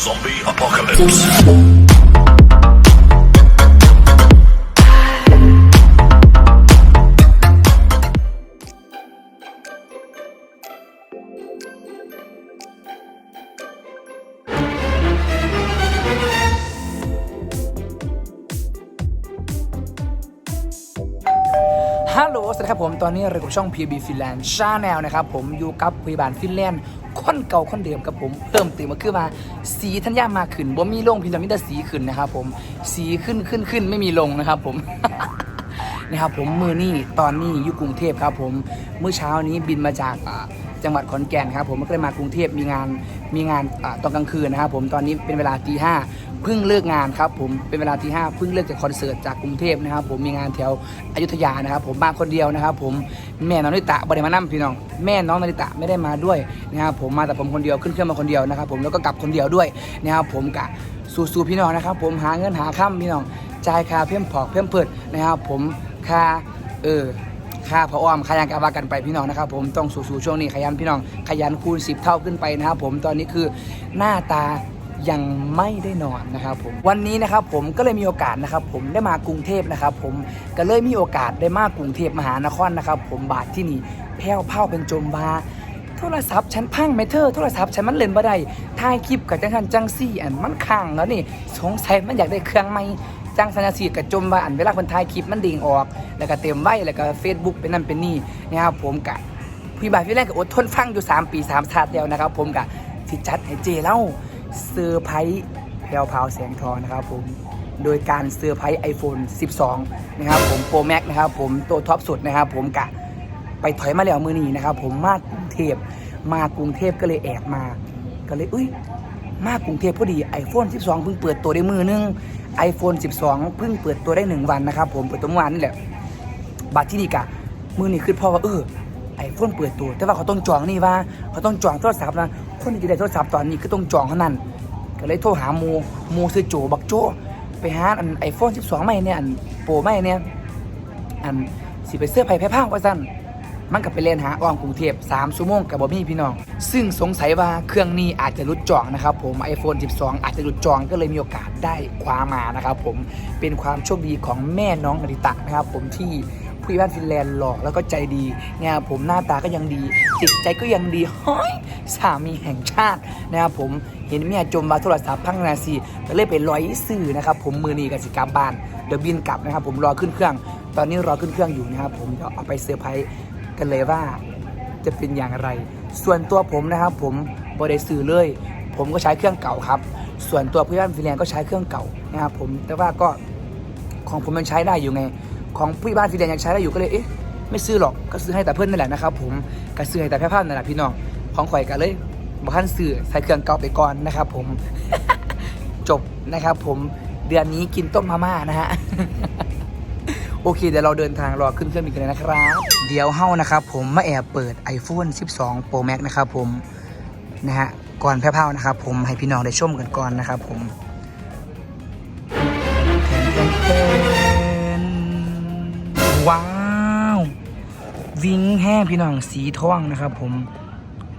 Zombie apocalypse. ฮัลโหลสวัสดีครับผม ตอนนี้เราอยู่กับช่อง PB Finland Channel นะครับ ผมอยู่กับพยาบาลฟินแลนด์ คนเก่าคนเดิมครับผม เพิ่มเติมก็คือว่าสีทัญญามากขึ้นบ่มีลงพิมพ์มิตรสีขึ้นนะครับผมสีขึ้นขึ้นขึ้นไม่มีลงนะครับผมนะครับผมมือนี่ตอนนี้อยู่กรุงเทพครับผมเมื่อเช้านี้บินมาจากอ่า จังหวัดขอนแก่นครับผมก็เลยมากรุงเทพมีงานมีงานอตอนกลางคืนนะครับผมตอนนี้เป็นเวลาตีห้าเพิ่งเลิกงานครับผมเป็นเวลาตีห้าเพิ่งเลิกจากคอนเสิร์ตจากกรุงเทพนะครับผมมีงานแถวอยุธยานะครับผมมาคนเดียวนะครับ ผมแม่น้องนิตะบริมานั่พี่น้องแม่น้องนริตะไม่ได้มาด้วยนะครับผมมาแต่ผมคนเดียวขึ้นเครื่องมาคนเดียวนะครับ ผมแล้วก็กลับคนเดียวด้วยนะครับผมกะสู้ๆพี่น้องนะครับ ผมหาเงินหาค่ำพี่น้องจ่ายค่าเพิ่มผอกเพิ่มเพิดนะครับ ผมค่าเออ ค่าพระอ้อมขยันกันว่ากันไปพี่น้องนะครับผมต้องสู้ๆช่วงนี้ขยันพี่น้องขยันคูณ 10 เท่าขึ้นไปนะครับผมตอนนี้คือหน้าตายังไม่ได้นอนนะครับผมวันนี้นะครับผมก็เลยมีโอกาสนะครับผมได้มากรุงเทพนะครับผมก็เลยมีโอกาสได้มากรุงเทพมหานครนะครับผมบาทที่นี่แพ้วเผาเป็นจมบาโทรศัพท์ฉันพังไหมเธอโทรศัพท์ฉันมันเล่นบ่ได้ถ่ายคลิปกับจังหันจังซี่อันมันค้างแล้วนี่สงสัยมันอยากได้เครื่องใหม่ จังสัญญาสีกับจมว่าอันเวลาคนถ่ายคลิปมันดิ่งออก แล้วก็เต็มไว้แล้วก็ Facebook เป็นนั่นเป็นนี่นะครับผมกะพี่บายพี่แรกก็อดทนฟังอยู่ 3 ปี3ชาติแล้วนะครับ ผมกะที่จัดให้เจเล่าเซอร์ไพรส์แพรวพาวแสงทองนะครับผมโดยการเซอร์ไพรส์ iPhone 12 นะครับผม Pro Max นะครับผมตัวท็อปสุดนะครับผมกะไปถอยมาแล้วมือนี้นะครับ ผมมากรุงเทพมากรุงเทพก็เลยแอบมา ก็เลยอุ้ยมากรุงเทพพอดี iPhone 12 เพิ่งเปิดตัวได้มือนึง iPhone 12 เพิ่งเปิดตัวได้หนึ่งวันนะครับผมเปิดตัวเมื่อวานนี่แหละบัตรที่นี่กะมือนี่คือพ่อว่าเออไอโฟนเปิดตัว แต่ว่าเขาต้องจองนี่ว่า เขาต้องจองโทรศัพท์นะคนที่จะได้โทรศัพท์ตอนนี้คือต้องจองเท่านั้น ก็เลยโทรหาหมูหมูซื้อโจบักโจไปหาอันไอโฟน12 ไม่เนี่ยอันโปรไม่เนี่ยอันสิไปเสื้อไผ่แพ้ผ้าว่าสั้น มันกับไปเล่นหาอ้อมกรุงเทพ3ชั่วโมงกับบอมี่พี่น้อง ซึ่งสงสัยว่าเครื่องนี้อาจจะรุดจองนะครับผม iPhone 12 อาจจะรุดจองก็เลยมีโอกาสได้คว้ามานะครับผมเป็นความโชคดีของแม่น้องนาริตะนะครับผมที่ผู้ใหญ่บ้านฟินแลนด์หลอกแล้วก็ใจดีเนี่ยผมหน้าตาก็ยังดี จิตใจก็ยังดีเฮ้ยสามีแห่งชาตินะครับผมเห็นเมียจมมาโทรศัพท์พังนาซีก็เลยไปร้อยสื่อนะครับผมมือนีกับสิกรรมบ้านเดี๋ยวบินกลับนะครับผมรอขึ้นเครื่อง ตอนนี้รอขึ้นเครื่องอยู่นะครับผมเดี๋ยวเอาไปเซอร์ไพรส์ กันเลยว่าจะเป็นอย่างไร ส่วนตัวผมนะครับ ผมบริสื่อเลย ผมก็ใช้เครื่องเก่าครับ ส่วนตัวเพื่อนฟินแลนด์ก็ใช้เครื่องเก่านะครับผม แต่ว่าก็ของผมยังใช้ได้อยู่ไง ของพี่บ้านฟินแลนด์ยังใช้ได้อยู่ก็เลย เอ๊ะ ไม่ซื้อหรอก ก็ซื้อให้แต่เพื่อนนั่นแหละนะครับ ผมก็ซื้อให้แต่แพ่ภาพนั่นแหละพี่น้อง ของข่อยกันเลยบอกท่านซื้อใส่เครื่องเก่าไปก่อนนะครับ ผม จบนะครับ ผม เดือนนี้กินต้มมาม่านะฮะ โอเคเดี๋ยวเราเดินทางรอขึ้นเครื่องบินกันเลยนะครับ เดี๋ยวเฮ้านะครับผมมาแอบเปิด iPhone 12 Pro Max นะครับผมนะฮะก่อนแพ้วๆนะครับผมให้พี่น้องได้ชมกันก่อนนะครับผมแทนแทนว้าววิงแห้งพี่น้องสีทองนะครับผม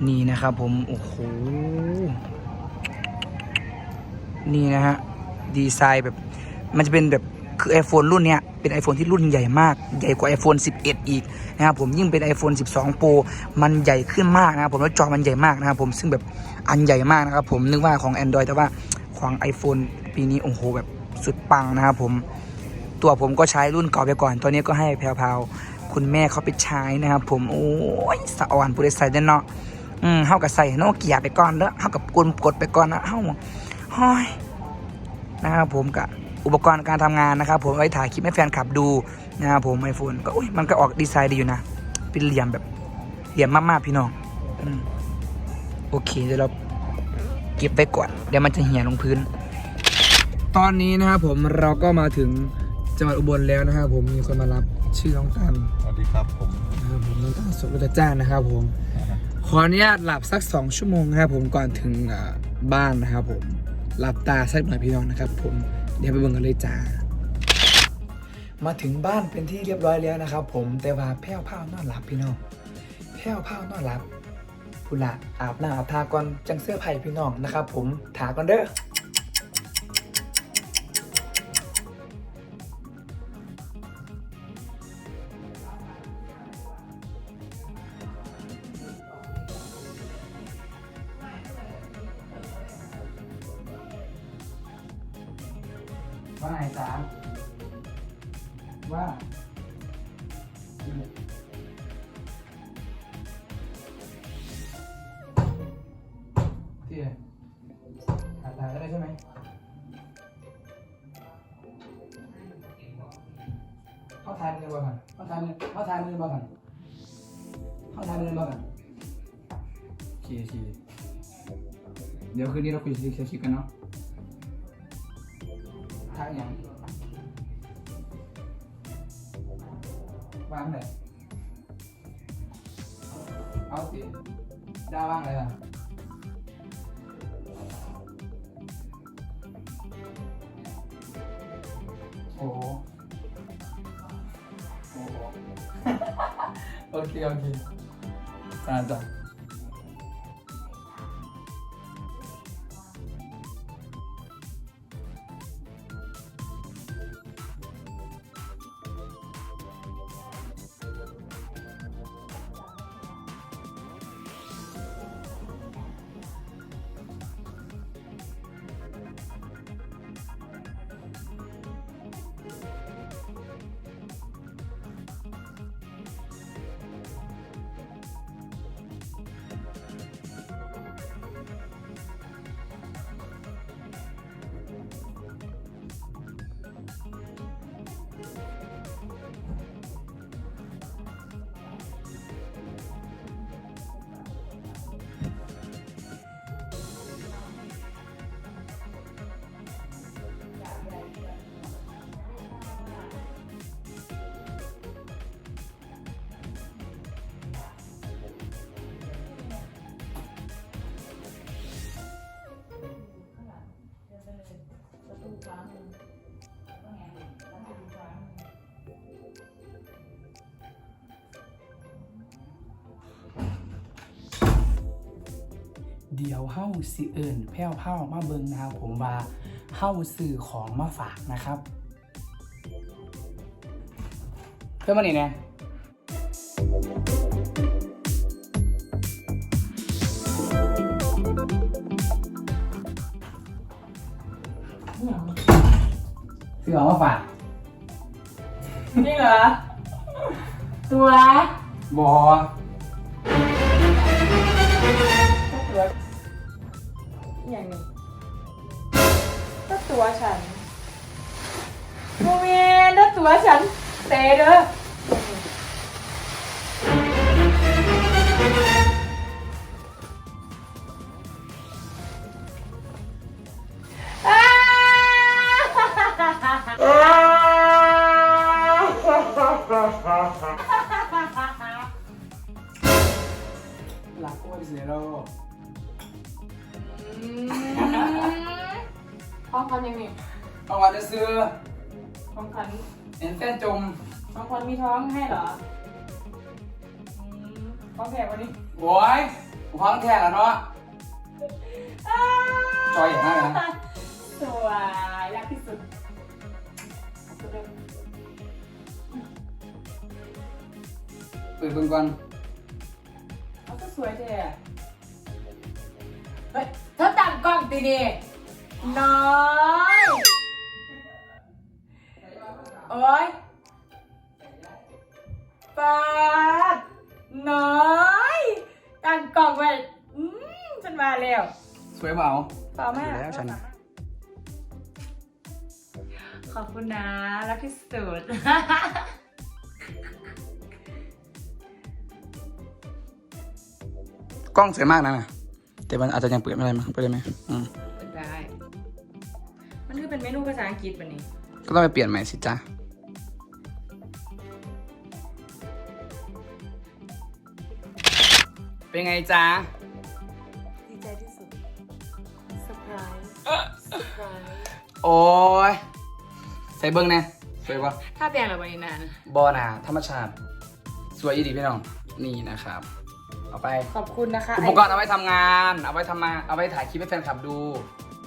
นี่นะครับผมโอ้โหนี่นะฮะดีไซน์แบบมันจะเป็นแบบ คือ iPhone รุ่นเนี้ยเป็น iPhone ที่รุ่นใหญ่มาก ใหญ่กว่า iPhone 11 อีกนะครับผมยิ่งเป็น iPhone 12 Pro มันใหญ่ขึ้นมากนะครับผมแล้วจอมันใหญ่มากนะครับผมซึ่งแบบอันใหญ่มากนะครับผมนึกว่าของ Android แต่ว่าของ iPhone ปีนี้โอ้โหแบบสุดปังนะครับผมตัวผมก็ใช้รุ่นเก่าไปก่อน ตอนนี้ก็ให้แพรวๆคุณแม่เขาไปใช้นะครับผมโอ้ยสะอ่อนผู้ใดใส่เนาะอืมเฮากับใส่โนเกียไปก่อนเด้อเฮากับกดกดไปก่อนนะเฮาห้อยนะครับผมกับ อุปกรณ์การทำงานนะครับ ผมไว้ถ่ายคลิปให้แฟนคลับดูนะครับผมไอโฟนก็อุ้ยมันก็ออกดีไซน์ดีอยู่นะ เป็นเหลี่ยมแบบเหลี่ยมมากๆพี่น้องอืมโอเคเดี๋ยวเราเก็บไว้ก่อน เดี๋ยวมันจะเหี่ยลงพื้น ตอนนี้นะครับผมเราก็มาถึงจังหวัดอุบลแล้วนะครับผมมีคนมารับชื่อน้องตันสวัสดีครับผมนะครับผมน้องตันสุรจ้านนะครับผมขออนุญาตหลับสักสองชั่วโมงนะครับผมก่อนถึงอ่าบ้านนะครับผมหลับตาสักหน่อยพี่น้องนะครับผม เดี๋ยวไปเบิ่งกันเลยจ้า มาถึงบ้านเป็นที่เรียบร้อยแล้วนะครับ ผมแต่ว่าแพ้วพ้านอนหลับพี่น้องแพ้วพ้านอนหลับพุละอาบน้ำอาบทาก่อนจังเสื้อไผ่พี่น้องนะครับ ผมถาก่อนเด้อ ว่าไงจ๊ะว่าที่ไหนหาทาก็ได้ใช่ไหมเข้าทายมือบ้างเข้าทายมือเข้าทายมือบ้างเข้าทายมือบ้างกันโอเคโอเคเดี๋ยวคืนนี้เราคุยเชิงๆกันเนาะ ทักอย่างวางไหนเอาสิ เคโอเคจ้าจ้าเดี๋ยวเฮ้าสิเอิญแพ้วเฮ้ามาเบิงนะครับผมว่าเฮ้าซื้อของมาฝากนะครับเพื่อนมานี่นะซื้อของมาฝากจริงเหรอ ตัวบอตัว อย่างนี้ก็ตัวฉันโมเมนต์ตัวฉันเตะเด้อ เอาวันจะซื้อของขวัญเห็นแฟนจมของขวัญมีท้องให้เหรออืมของแพงวันนี้โอ้ยห้องแท้แล้วเนาะจอยอย่างนั้นเลยนะ สวยรักที่สุดขอบคุณด้วยเปิดเบิ่งก่อนเอาก็สวยแท้เฮ้ยเธอตั้งกล้องตีนี่น้อย โอ้ยปาดน้อยตั้งกล้องไว้อืมฉันมาแล้วสวยเปล่า ต่อมาอยู่แล้วฉัน ขอบคุณนะรักที่สุด กล้องสวยมากนะน่ะแต่มันอาจจะยังเปิดไม่ได้มั้งเปิดได้ไหมอืมเปิดได้ มันคือเป็นเมนูภาษาอังกฤษวันนี้ก็ต้องไปเปลี่ยนใหม่สิจ้า เป็นไงจ๊ะ ดีใจที่สุดเซอร์ไพรส์เซอร์ไพรส์โอ้ยใส่เบิ้งแน่สวยปะถ้าเปลี่ยนอะไรวันนี้นานบอนาธรรมชาติ สวยอีดีพี่น้อง นี่นะครับ เอาไป ขอบคุณนะคะอุปกรณ์เอาไว้ทำงาน เอาไว้ทำมา เอาไว้ถ่ายคลิปให้แฟนคลับดู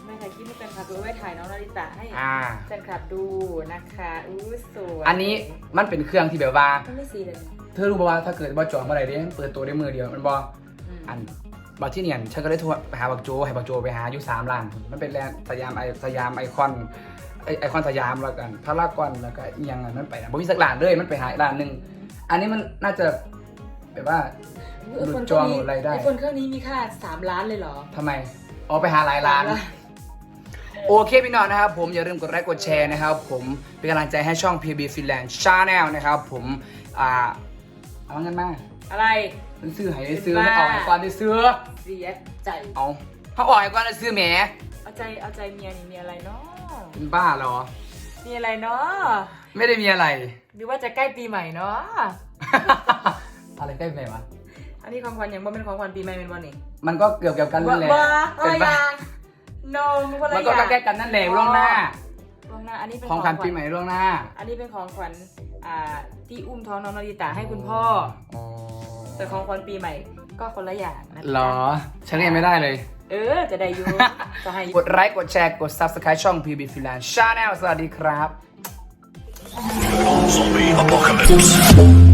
ไม่ถ่ายคลิปให้แฟนคลับดูไว้ถ่ายน้องนาริตะให้อ่า แฟนคลับดูนะคะอู้สวยอันนี้มันเป็นเครื่องที่แบบว่า มันไม่สีเลย เธอรู้ป่าวว่าถ้าเกิดว่าจองเมื่อไหร่เนี่ยเปิดตัวได้มือเดียวมันบอ อืมอันบัตที่เนียนฉันก็เลยโทรไปหาบักโจให้บักโจไปหาอยู่สามล้านมันเป็นแลนด์สยามไอสยามไอคอนไอไอคอนสยามแล้วกันพารากอนแล้วก็อิหยังอันนั้นไปนะบ่มีสักล้านเลยมันไปหาอีกล้านหนึ่งอันนี้มันน่าจะแบบว่าไอโฟนจองหรืออะไรได้ ไอโฟนเครื่องนี้มีค่าสามล้านเลยเหรอ ทำไมออกไปหาหลายล้าน โอเคพี่น้องนะครับผมอย่าลืมกดไลค์กดแชร์นะครับ ผมเป็นกำลังใจให้ช่อง PB Finland Channel นะครับ ผมอ่าเอาเงินมาอะไร ซื้อซื้อให้ได้ซื้อเป็นไม่บ้าออกให้ก่อนได้ซื้อ เสียใจ เอาเขาออกให้ก่อนได้ซื้อแหมเอาใจเอาใจเมียนี่มีอะไรเนาะเป็นบ้าเหรอ มีอะไรเนาะไม่ได้มีอะไร หรือว่าจะใกล้ปีใหม่เนาะ อะไรใกล้ไหนวะ อันนี้ของขวัญอย่างบ่เป็นของขวัญปีใหม่เป็นบ่นี่มันก็เกือบเกี่ยวกันนั่นแหละบ้าอะเป็ไรนบ้าอย่าง no มันคนละมันอก็ย่างใกล้ๆกันนั่นแหละล่วงหน้า ล่วงหน้าอันนี้เป็นของขวัญปีใหม่ล่วงหน้า อันนี้เป็นของขวัญอ่าที่อุ้มท้องน้องนาริตะให้คุณพ่อ อ๋อ แต่ของขวัญปีใหม่ก็คนละอย่างนะจ๊ะเหรอ ฉันเรียนไม่ได้เลย เออ จะได้อยู่จะให้กดไลค์กดแชร์กด Subscribe ช่อง PB Finland Channel สวัสดีครับ Zombie apocalypse.